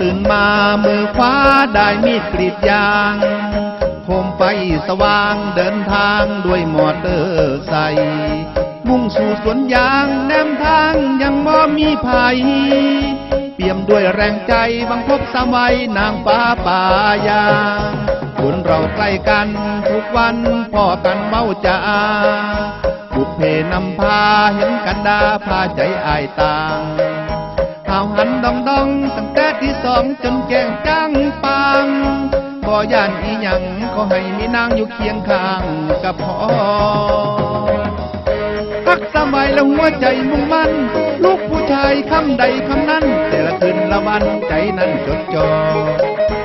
ตื่นมามือขวาได้มีดกรีดยางโคมไฟสว่างเดินทางด้วยมอเตอร์ไซค์มุ่งสู่สวนยางแนมทางยังบ่มีภัยเปี่ยมด้วยแรงใจบังพบสมัยนางฟ้าป่ายางคุณเราใกล้กันทุกวันพ่อกันเมาจาบุพเพนำพาเห็นกันดาพาใจอายต่าง องจนแก่งจ้างปังบ่ย่านอีหยังขอให้มีนางอยู่เคียงข้างกับพ่อพักสมัยแล้วหัวใจมุ่งมั่น ลูกผู้ชายคำใดคำนั้น แต่ละคืนละวันใจนั้นจดจ่อ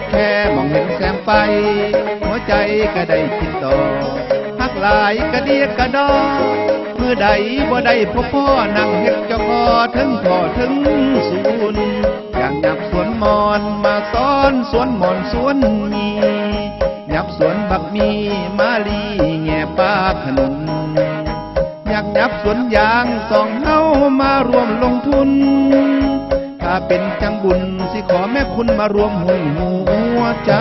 แค่มองเห็นแสงไฟหัวใจก็ได้คิดต่อพักหลายกระเดียกกระดอเมื่อใดบ่ได้พ่อพ่อนั่งเฮ็ดเจ้าพ่อถึงพ่อถึงศูนย์อย่างยับสวน มอนมาซ้อนสวนหมอนสวนมียับสวนบักมีมาลีแง่ป้าขนุนอยากยับสวนยางสองเฮามารวมลงทุน ถ้าเป็นจังบุญสิขอแม่คุณมารวมหุ่นหัวใจ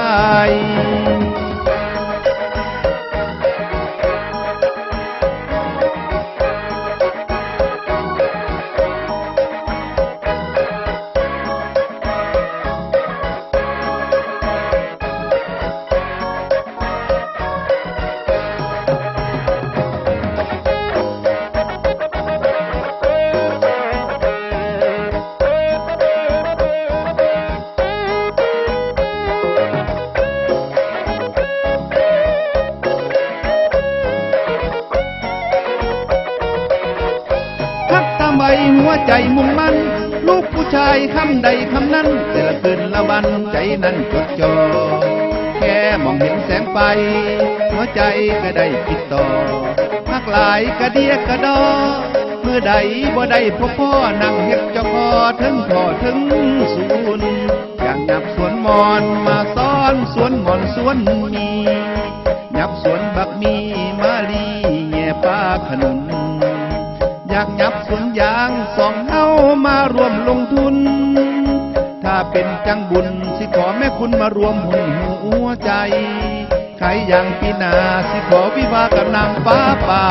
หัวใจมุ่งมั่น ลูกผู้ชายคำใดคำนั้น แต่ละคืนละวันใจนั้นจดจ่อแค่มองเห็นแสงไฟหัวใจก็ได้คิดต่อพักหลายกระเดียกระดอเมื่อใดบ่ได้พ่อพ่อนั่งเฮ็ดเจ้าพ่อถึงพ่อถึงศูนย์อย่างนับสวนมอนมาซ้อนสวนมอนสวนมียับสวนบักมีมาลีแง่ป้าขนุนากจับสวนยางสองเฮามารวมลงทุน ถ้าเป็นจังบุญสิขอแม่คุณมารวมหุ่นหัวใจใครอย่างปีนาสิขอวิวากับนางฟ้าป่า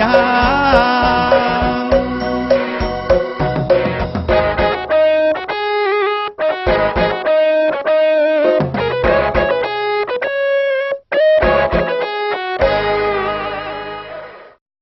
ยา